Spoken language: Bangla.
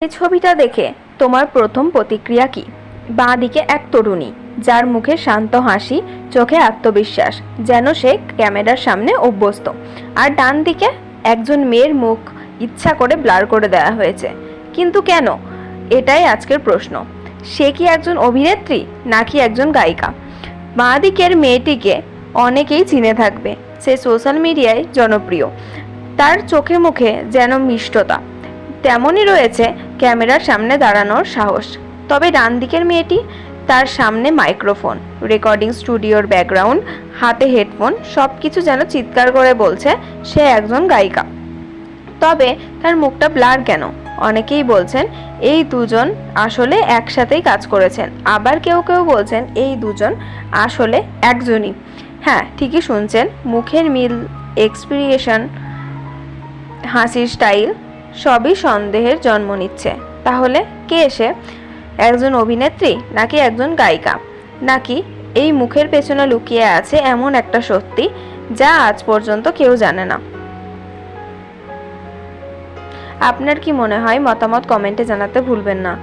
এই ছবিটা দেখে তোমার প্রথম প্রতিক্রিয়া কি? বাঁ দিকে এক তরুণী, যার মুখে শান্ত হাসি, চোখে আত্মবিশ্বাস, যেন সে ক্যামেরার সামনে অভ্যস্ত। আর ডান দিকে একজন মেয়ের মুখ ইচ্ছা করে ব্লার করে দেওয়া হয়েছে। কিন্তু কেন? এটাই আজকের প্রশ্ন। সে কি একজন অভিনেত্রী, নাকি একজন গায়িকা? বাঁ দিকের মেয়েটিকে অনেকেই চিনে থাকবে। সে সোশ্যাল মিডিয়ায় জনপ্রিয়। তার চোখে মুখে যেন মিষ্টতা। তেমনই রয়েছে ক্যামেরার সামনে দাঁড়ানোর সাহস। তবে ডান দিকের মেয়েটি তার সামনে মাইক্রোফোন, রেকর্ডিং স্টুডিওর ব্যাকগ্রাউন্ড, হাতে হেডফোন সব কিছু যেন চিৎকার করে বলছে সে একজন গায়িকা। তবে তার মুখটা ব্লার কেন? অনেকেই বলছেন, এই দুজন আসলে একসাথেই কাজ করেছেন। আবার কেউ কেউ বলছেন, এই দুজন আসলে একজনই। হ্যাঁ ঠিকই শুনছেন, মুখের মিল, এক্সপিরিয়েশন, হাসির স্টাইল সবই সন্দেহের জন্ম নিচ্ছে। তাহলে কে এসে? একজন অভিনেত্রী নাকি একজন গায়িকা? নাকি এই মুখের পেছনে লুকিয়ে আছে এমন একটা সত্যি যা আজ পর্যন্ত কেউ জানে না? আপনার কি মনে হয় মতামত কমেন্টে জানাতে ভুলবেন না।